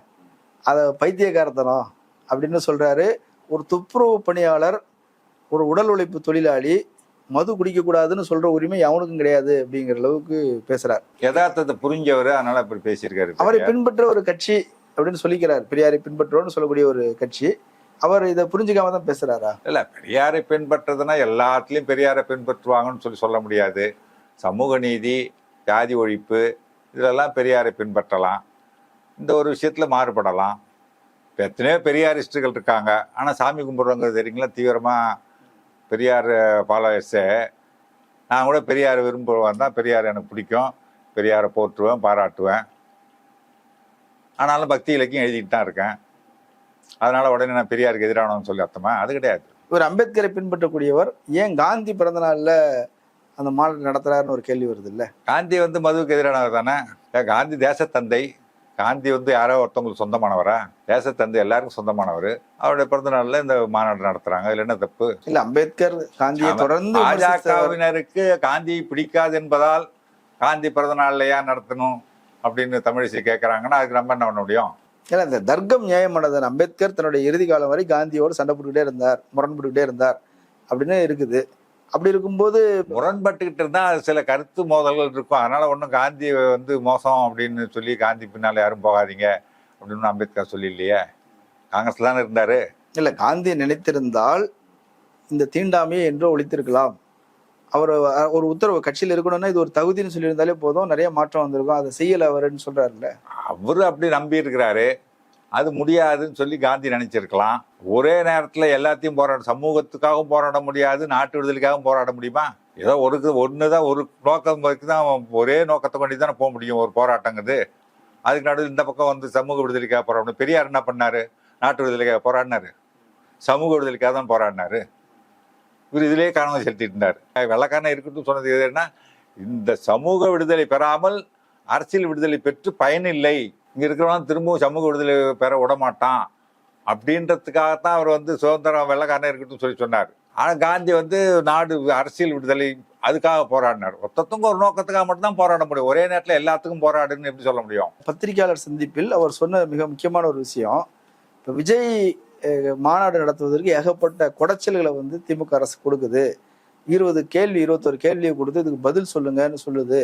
S3: அதை பைத்தியக்காரத்தனம் அப்படின்னு சொல்றாரு. ஒரு துப்புரவு பணியாளர் ஒரு உடல் உழைப்பு தொழிலாளி மது குடிக்கக்கூடாதுன்னு சொல்ற உரிமை அவனுக்கும் கிடையாது அப்படிங்கிற அளவுக்கு பேசுறார்.
S1: யதார்த்தத்தை புரிஞ்சவர் அதனால அப்படி பேசியிருக்காரு
S3: அவரை பின்பற்ற ஒரு கட்சி அப்படின்னு சொல்லிக்கிறார். பெரியாரை பின்பற்றுவோம்னு சொல்லக்கூடிய ஒரு கட்சி. அவர் இதை புரிஞ்சுக்காம தான் பேசுறாரா?
S1: இல்ல பெரியாரை பின்பற்றுறதுன்னா எல்லாத்துலயும் பெரியாரை பின்பற்றுவாங்கன்னு சொல்லி சொல்ல முடியாது. சமூக நீதி ஜாதி ஒழிப்பு இதெல்லாம் பெரியாரை பின்பற்றலாம். இந்த ஒரு விஷயத்துல மாறுபடலாம். இப்போ எத்தனையோ பெரியாரிஸ்டுகள் இருக்காங்க. ஆனா சாமி கும்பிடுறவங்க தெரியுங்களா? தீவிரமா பெரியார் ஃபாலோவர்ஸு நான் கூட பெரியார் விரும்புவேன் தான். பெரியார் எனக்கு பிடிக்கும். பெரியாரை போற்றுவேன் பாராட்டுவேன். ஆனாலும் பக்தி இலக்கியம் எழுதிட்டு தான் இருக்கேன். அதனால உடனே நான் பெரியாருக்கு எதிரானவன்னு சொல்லி அர்த்தமா? அது கிடையாது.
S3: இவர் அம்பேத்கரை பின்பற்றக்கூடியவர் ஏன் காந்தி பிறந்த நாள்ல அந்த மாநாடு நடத்துறாருன்னு ஒரு கேள்வி வருது இல்ல?
S1: காந்தி வந்து மதுவுக்கு எதிரானவர் தானே? காந்தி தேசத்தந்தை. காந்தி வந்து யாரோ ஒருத்தவங்களுக்கு சொந்தமானவரா? தேசத்தந்தை எல்லாருக்கும் சொந்தமானவர். அவருடைய பிறந்த நாள்ல இந்த மாநாடு நடத்துறாங்க. இதுல என்ன தப்பு?
S3: இல்ல அம்பேத்கர் காந்தியை. தொடர்ந்து.
S1: பாஜகவினருக்கு காந்தியை பிடிக்காது என்பதால் காந்தி பிறந்த நாள்ல ஏன் நடத்தணும் அப்படின்னு தமிழிசை கேட்கறாங்கன்னா அதுக்கு நம்ம என்ன பண்ண முடியும்?
S3: ஏன்னா இந்த தர்க்கம் நியாயமானது அம்பேத்கர் தன்னுடைய இறுதி காலம் வரை காந்தியோடு சண்டை போட்டுக்கிட்டே இருந்தார் முரண்பட்டுக்கிட்டே இருந்தார். அப்படின்னு இருக்குது. அப்படி இருக்கும்போது
S1: முரண்பட்டுக்கிட்டு இருந்தா அது சில கருத்து மோதல்கள் இருக்கும். அதனால ஒன்றும் காந்தி வந்து மோசம் அப்படின்னு சொல்லி காந்தி பின்னால யாரும் போகாதீங்க அப்படின்னு அம்பேத்கர் சொல்லலையே காங்கிரஸ்ல தானே இருந்தாரு?
S3: இல்ல காந்தி நினைத்திருந்தால் இந்த தீண்டாமையை என்றோ ஒழித்திருக்கலாம். அவர் ஒரு உத்தரவு கட்சியில் இருக்கணும்னா இது ஒரு தகுதின்னு சொல்லியிருந்தாலே போதும். நிறைய மாற்றம் வந்திருக்கும். அதை செய்யலை அவருன்னு சொல்றாருல்ல.
S1: அவர் அப்படி நம்பி இருக்கிறாரு. அது முடியாதுன்னு சொல்லி காந்தி நினைச்சிருக்கலாம். ஒரே நேரத்தில் எல்லாத்தையும் போராட சமூகத்துக்காகவும் போராட முடியாது நாட்டு விடுதலைக்காகவும் போராட முடியுமா? ஏதோ ஒரு தான் ஒரு நோக்கம் வரைக்கும் தான் ஒரே நோக்கத்தை கொண்டு தானே போக முடியும் ஒரு போராட்டங்கிறது அதுக்கு நடுவில் இந்த பக்கம் வந்து சமூக விடுதலைக்காக போராடணும். பெரியார் என்ன பண்ணார்? நாட்டு விடுதலைக்காக போராடினாரு. சமூக விடுதலைக்காக தான் போராடினாரு. இவர் இதிலே கவனம் செலுத்திட்டு இருந்தார் வெள்ளக்காரன் இருக்கட்டும் சொன்னது எதுன்னா இந்த சமூக விடுதலை பெறாமல் அரசியல் விடுதலை பெற்று பயனில்லை இங்கே இருக்கிறவன் திரும்பவும் சமூக விடுதலை பெற விடமாட்டான் அப்படின்றதுக்காகத்தான் அவர் வந்து சுதந்திரம் வெள்ளக்காரன் இருக்கட்டும் சொல்லி சொன்னார். ஆனால் காந்தி வந்து நாடு அரசியல் விடுதலை அதுக்காக போராடினார். மொத்தத்துக்கும் ஒரு நோக்கத்துக்காக மட்டும்தான் போராட முடியும். ஒரே நேரத்தில் எல்லாத்துக்கும் போராடுன்னு எப்படி சொல்ல முடியும்?
S3: பத்திரிகையாளர் சந்திப்பில் அவர் சொன்ன மிக முக்கியமான ஒரு விஷயம் இப்போ விஜய் மாநாடு நடத்துவதற்கு ஏகப்பட்ட குடைச்சல்களை வந்து திமுக அரசு கொடுக்குது. இருபது கேள்வி இருபத்தொரு கேள்வியை கொடுத்து இதுக்கு பதில் சொல்லுங்கன்னு சொல்லுது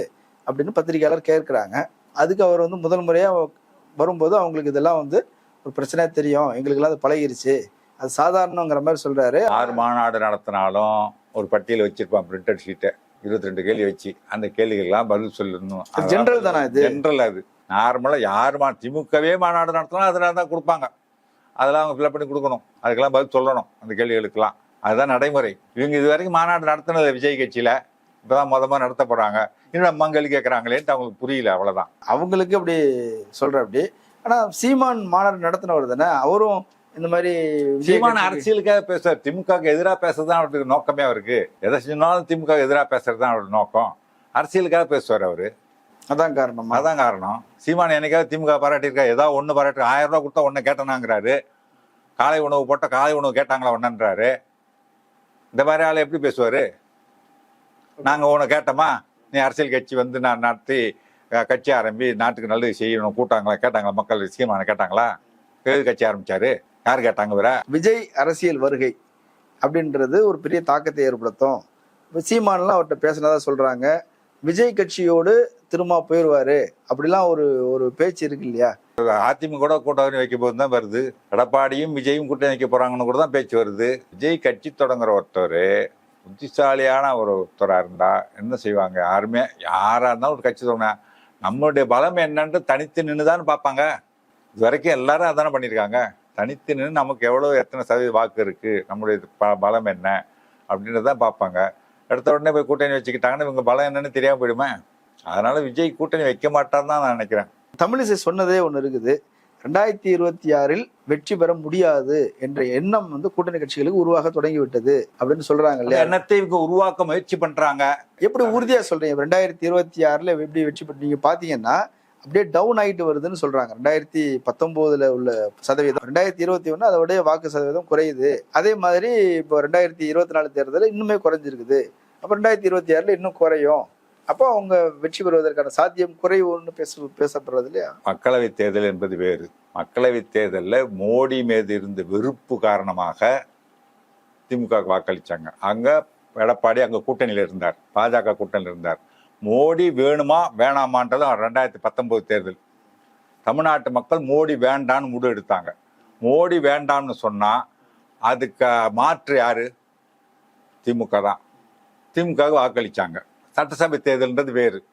S3: அப்படின்னு பத்திரிகையாளர் கேட்குறாங்க. அதுக்கு அவர் வந்து முதல் முறையாக வரும்போது அவங்களுக்கு இதெல்லாம் வந்து ஒரு பிரச்சனையா தெரியும். எங்களுக்கெல்லாம் அது பழகிருச்சு. அது சாதாரணங்கிற மாதிரி சொல்றாரு.
S1: ஆறு மாநாடு நடத்தினாலும் ஒரு பட்டியல் வச்சிருப்பான் பிரிண்டட் ஷீட்டை இருபத்தி ரெண்டு கேள்வி வச்சு அந்த கேள்விகள்லாம் பதில் சொல்லணும்.
S3: ஜெனரல் தானா இது?
S1: ஜென்ரல் அது. நார்மலா யார் மா திமுகவே மாநாடு நடத்தினா அதில் தான் கொடுப்பாங்க. அதெல்லாம் அவங்க ஃபில்அப் பண்ணி கொடுக்கணும். அதுக்கெல்லாம் பதில் சொல்லணும். அந்த கேள்விகளுக்கெல்லாம். அதுதான் நடைமுறை. இவங்க இது வரைக்கும் மாநாடு நடத்தினது விஜய் கட்சியில. இப்பதான் மொதமா நடத்த போறாங்க. இன்னும் கேள்வி கேட்கறாங்களேன்ட்டு அவங்களுக்கு புரியல அவ்வளவுதான்.
S3: அவங்களுக்கு அப்படி சொல்ற அப்படி. ஆனா சீமான் மாநாடு நடத்தினவர் தானே? அவரும் இந்த மாதிரி
S1: சீமான அரசியலுக்காக பேசுறாரு திமுகவுக்கு எதிராக பேசுறது தான் அவருக்கு நோக்கமே அவருக்கு. எதை செஞ்சாலும் திமுக எதிராக பேசுறது தான் அவருக்கு நோக்கம். அரசியலுக்காக பேசுவார் அவரு.
S3: அதான் காரணம்
S1: அதான் காரணம். சீமான் என்னைக்காவது திமுக பாராட்டியிருக்கா? ஏதாவது ஒன்று பாராட்டி ஆயிரம் ரூபா கொடுத்தா ஒன்று கேட்டனாங்கிறாரு. காலை உணவு போட்ட காலை உணவு கேட்டாங்களா ஒன்றுன்றாரு இந்த மாதிரி ஆள் எப்படி பேசுவார்? நாங்கள் உன்னை கேட்டோமா? நீ அரசியல் கட்சி வந்து நான் நடத்தி கட்சி ஆரம்பி நாட்டுக்கு நல்லது செய்யணும் கூட்டாங்களா கேட்டாங்களா மக்கள் சீமான கேட்டாங்களா? எது கட்சி ஆரம்பிச்சாரு. யார் கேட்டாங்க வேற
S3: விஜய் அரசியல் வருகை அப்படின்றது ஒரு பெரிய தாக்கத்தை ஏற்படுத்தும். சீமானெலாம் சீமான்லாம் அவர்கிட்ட பேசினதா சொல்கிறாங்க விஜய் கட்சியோடு திரும்ப போயிடுவாரு அப்படிலாம் ஒரு ஒரு பேச்சு இருக்கு இல்லையா?
S1: அதிமுக கூட கூட்டணி வைக்க போது தான் வருது. எடப்பாடியும் விஜயும் கூட்டணி வைக்க போறாங்கன்னு கூட தான் பேச்சு வருது. விஜய் கட்சி தொடங்குற ஒருத்தர் புத்திசாலியான ஒரு ஒருத்தராக இருந்தா என்ன செய்வாங்க? யாருமே யாராக இருந்தாலும் ஒரு கட்சி தொடங்க நம்மளுடைய பலம் என்னன்ட்டு தனித்து நின்று தான் பார்ப்பாங்க. இது வரைக்கும் எல்லாரும் அதானே பண்ணியிருக்காங்க. தனித்து நின்று நமக்கு எவ்வளோ எத்தனை சதவீத வாக்கு இருக்குது நம்மளுடைய ப பலம் என்ன? அப்படின்றதான் பார்ப்பாங்க. எடுத்த உடனே போய் கூட்டணி வச்சுக்கிட்டாங்கன்னா இவங்க பலம் என்னன்னு தெரியாமல் போயிடுமே. அதனால விஜய் கூட்டணி வைக்க மாட்டான்னு தான் நான் நினைக்கிறேன்.
S3: தமிழிசை சொன்னதே ஒன்று இருக்குது. ரெண்டாயிரத்தி இருபத்தி ஆறில் வெற்றி பெற முடியாது என்ற எண்ணம் வந்து கூட்டணி கட்சிகளுக்கு உருவாக தொடங்கி விட்டது அப்படின்னு சொல்றாங்க இல்லையா?
S1: எண்ணத்தை இவங்க உருவாக்க முயற்சி பண்றாங்க.
S3: எப்படி உறுதியா சொல்றீங்க? ரெண்டாயிரத்தி இருபத்தி ஆறுல எப்படி வெற்றி பெற்று நீங்க பாத்தீங்கன்னா அப்படியே டவுன் ஆயிட்டு வருதுன்னு சொல்றாங்க. ரெண்டாயிரத்தி பத்தொன்பதுல உள்ள சதவீதம். ரெண்டாயிரத்தி இருபத்தி ஒண்ணு அதோடைய வாக்கு சதவீதம் குறையுது. அதே மாதிரி இப்போ ரெண்டாயிரத்தி இருபத்தி நாலு தேர்தலில் இன்னுமே குறைஞ்சிருக்குது. அப்போ ரெண்டாயிரத்தி இருபத்தி ஆறுல இன்னும் குறையும். அப்போ அவங்க வெற்றி பெறுவதற்கான சாத்தியம் குறைவுன்னு பேச பேசப்படுறது இல்லையா?
S1: மக்களவை தேர்தல் என்பது வேறு. மக்களவை தேர்தலில் மோடி மீது இருந்த வெறுப்பு காரணமாக திமுக வாக்களித்தாங்க அங்கே எடப்பாடி அங்கே கூட்டணியில் இருந்தார். பாஜக கூட்டணியில் இருந்தார். மோடி வேணுமா வேணாமான்றதும் ரெண்டாயிரத்தி பத்தொன்பது தேர்தல். தமிழ்நாட்டு மக்கள் மோடி வேண்டான்னு முடிவு எடுத்தாங்க. மோடி வேண்டாம்னு சொன்னால் அதுக்கு மாற்று யாரு? திமுக தான். திமுக வாக்களிச்சாங்க. சட்டசபை தேர்தல்ன்றது வேறு.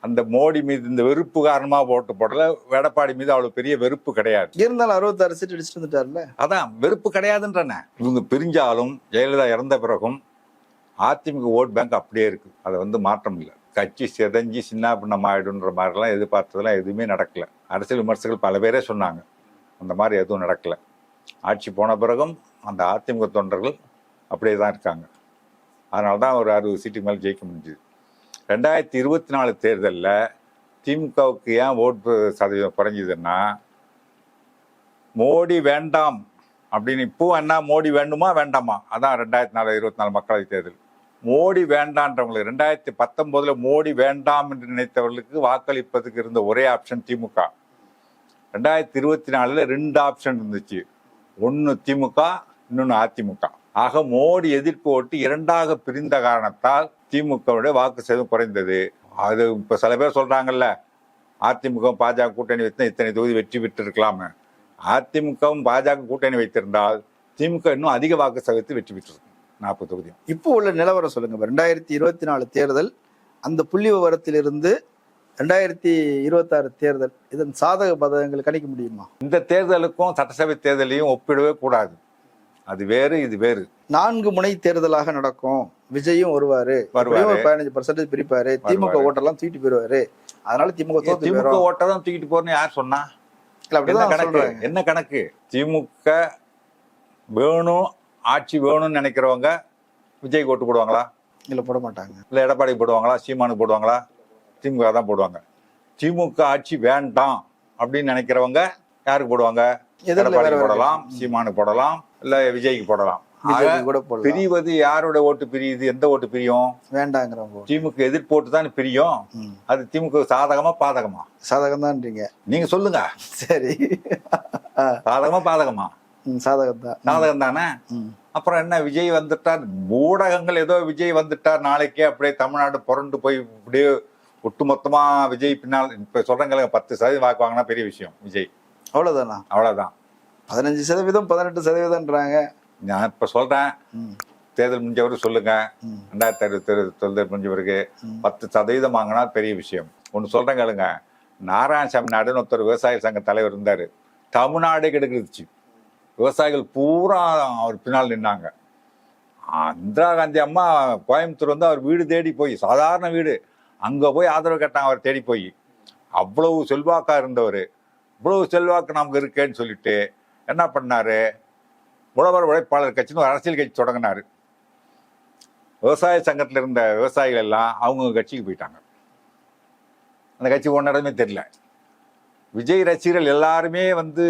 S1: அந்த மோடி மீது இந்த வெறுப்பு காரணமா ஓட்டு போடல எடப்பாடி மீது அவ்வளவு பெரிய வெறுப்பு கிடையாது.
S3: இருந்தாலும் அறுபத்தாறு சீட் அடிச்சுட்டு வந்துட்டார்ல?
S1: அதான் வெறுப்பு கிடையாதுன்றன. இவங்க பிரிஞ்சாலும் ஜெயலலிதா இறந்த பிறகும் அதிமுக ஓட் பேங்க் அப்படியே இருக்கு. அதை வந்து மாற்றம் இல்லை. கட்சி சிதைஞ்சு சின்ன பின்னம் ஆயிடுன்ற மாதிரிலாம் எதிர்பார்த்ததெல்லாம் எதுவுமே நடக்கல. அரசியல் விமர்சகர்கள் பல பேரே சொன்னாங்க. அந்த மாதிரி எதுவும் நடக்கல. ஆட்சி போன பிறகும் அந்த அதிமுக தொண்டர்கள் அப்படியே தான் இருக்காங்க. அதனால தான் ஒரு அறுபது சீட்டுக்கு மேலே ஜெயிக்க முடிஞ்சுது. ரெண்டாயிரத்தி இருபத்தி நாலு தேர்தலில் திமுகவுக்கு ஏன் ஓட்டு சதவீதம் குறைஞ்சதுன்னா மோடி வேண்டாம் அப்படின்னு இப்போ என்ன மோடி வேண்டுமா வேண்டாமா? அதான் ரெண்டாயிரத்தி நாலு இருபத்தி நாலு மக்களவை தேர்தல். மோடி வேண்டான்றவங்களுக்கு ரெண்டாயிரத்தி பத்தொம்போதில் மோடி வேண்டாம் என்று நினைத்தவர்களுக்கு வாக்களிப்பதுக்கு இருந்த ஒரே ஆப்ஷன் திமுக. ரெண்டாயிரத்தி இருபத்தி நாலுல ரெண்டு ஆப்ஷன் இருந்துச்சு. ஒன்று திமுக இன்னொன்று அதிமுக. ஆக மோடி எதிர்ப்பு ஓட்டு இரண்டாக பிரிந்த காரணத்தால் திமுகவுடைய வாக்கு சதவீதம் குறைந்தது. அது இப்ப சில பேர் சொல்றாங்கல்ல அதிமுக பாஜக கூட்டணி வைத்து இத்தனை தொகுதி வெற்றி பெற்று இருக்கலாமே அதிமுகவும் பாஜக கூட்டணி வைத்திருந்தால் திமுக இன்னும் அதிக வாக்கு சதவீதத்தில் வெற்றி பெற்றிருக்கும் நாற்பது தொகுதியும்
S3: இப்போ உள்ள நிலவரம் சொல்லுங்க ரெண்டாயிரத்தி இருபத்தி நாலு தேர்தல் அந்த புள்ளி விவரத்திலிருந்து ரெண்டாயிரத்தி இருபத்தாறு தேர்தல் இதன் சாதக பாதகங்களை கணிக்க முடியுமா?
S1: இந்த தேர்தலுக்கும் சட்டசபை தேர்தலையும் ஒப்பிடவே கூடாது. அது வேறு இது வேறு.
S3: நான்கு முனை தேர்தலாக நடக்கும். விஜயும் வருவாரு. பதினஞ்சு பர்சன்டேஜ் பிரிப்பாரு. திமுக. ஓட்டெல்லாம் தூக்கிட்டு போயிருவாரு. அதனால திமுக
S1: திமுக ஓட்டை தான் தூக்கிட்டு போறேன்னு யார் சொன்னா? கணக்கு? என்ன கணக்கு? திமுக வேணும் ஆட்சி வேணும்னு நினைக்கிறவங்க விஜய் ஓட்டு போடுவாங்களா?
S3: இல்ல போட மாட்டாங்க.
S1: இல்ல எடப்பாடி போடுவாங்களா? சீமானுக்கு போடுவாங்களா? திமுக தான் போடுவாங்க. திமுக ஆட்சி வேண்டாம் அப்படின்னு நினைக்கிறவங்க யாருக்கு போடுவாங்க? எடப்பாடி போடலாம். சீமானுக்கு போடலாம் இல்ல விஜய்க்கு போடலாம். பிரிவது யாரோட ஓட்டு பிரியுது எந்த ஓட்டு பிரியும்?
S3: வேண்டாங்கிறவங்க.
S1: திமுக எதிர்ப்போட்டு தான் பிரியும். அது திமுக சாதகமா பாதகமா?
S3: சாதகம் தான்றீங்க
S1: நீங்க சொல்லுங்க.
S3: சரி.
S1: சாதகமா பாதகமா?
S3: சாதகம் தான்
S1: சாதகம் தானே. அப்புறம் என்ன விஜய் வந்துட்டார்? ஊடகங்கள் ஏதோ விஜய் வந்துட்டார் நாளைக்கே அப்படியே தமிழ்நாடு புரண்டு போய் அப்படியே ஒட்டுமொத்தமா விஜய் பின்னால் இப்ப சொல்றேங்க பத்து சதவீதம் வாக்கு வாங்கினா பெரிய விஷயம் விஜய்.
S3: அவ்வளவுதானா?
S1: அவ்வளவுதான்.
S3: பதினஞ்சு சதவீதம் பதினெட்டு சதவீதம்ன்றாங்க.
S1: நான் இப்ப சொல்றேன்.
S3: ம்,
S1: தேர்தல் முடிஞ்சவரு சொல்லுங்க. ரெண்டாயிரத்தி அறுபத்தி தேர்தல் முடிஞ்சவருக்கு
S3: ம்.
S1: பத்து சதவீதம் வாங்கினா பெரிய விஷயம். ஒன்று சொல்றேன் கேளுங்க. நாராயணசாமி நாடுன்னு ஒருத்தர் விவசாய சங்க தலைவர் இருந்தாரு. தமிழ்நாடே கெடுக்கிடுச்சு. விவசாயிகள் பூரா அவர் பின்னால் நின்னாங்க. இந்திரா காந்தி அம்மா கோயம்புத்தூர் வந்து அவர் வீடு தேடி போய் சாதாரண வீடு. அங்க போய் ஆதரவு கேட்டாங்க அவர் தேடி போய். அவ்வளவு செல்வாக்கா இருந்தவர். இவ்வளவு செல்வாக்கு நமக்கு இருக்கேன்னு சொல்லிட்டு என்ன பண்ணாரு? உழவர் உழைப்பாளர் கட்சின்னு ஒரு அரசியல் கட்சி தொடங்கினாரு. விவசாய சங்கத்தில் இருந்த விவசாயிகள் எல்லாம் அவங்க கட்சிக்கு போயிட்டாங்க. அந்த கட்சி ஒன்றிடமே தெரியல. விஜய் ரசிகர்கள் எல்லாருமே வந்து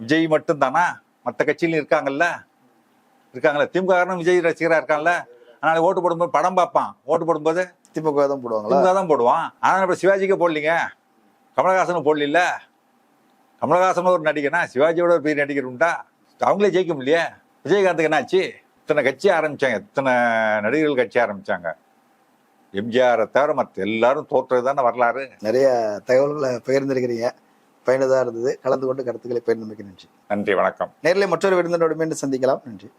S1: விஜய் மட்டும்தானா? மற்ற கட்சியிலும் இருக்காங்கல்ல? இருக்காங்கல்ல. திமுக காரனும் விஜய் ரசிகராக இருக்கான்ல? அதனால ஓட்டு போடும்போது படம் பார்ப்பான். ஓட்டு போடும்போது
S3: திமுக தான் போடுவாங்களா?
S1: திமுக தான் போடுவான். ஆனால் இப்போ சிவாஜிக்கு போடலீங்க. கமலஹாசனும் போடல கமலஹாசன் ஒரு நடிகனா சிவாஜியோட ஒரு பெரிய நடிகர் உண்டா? அவங்களே ஜெயிக்க முடியலையே? விஜயகாந்துக்கு என்னாச்சு? இத்தனை கட்சி ஆரம்பிச்சாங்க இத்தனை நடிகர்கள் கட்சி ஆரம்பிச்சாங்க. எம்ஜிஆரை தவிர மற்ற எல்லாரும் தோற்றது தானே வரலாறு.
S3: நிறைய தகவல்களை பகிர்ந்திருக்கிறீங்க. பயனுள்ளதா இருந்தது. கலந்து கொண்டு கருத்துக்களை நன்றி.
S1: நன்றி வணக்கம்.
S3: நேரில் மற்றொரு விருந்தினோடு மீண்டும் சந்திக்கலாம். நன்றி.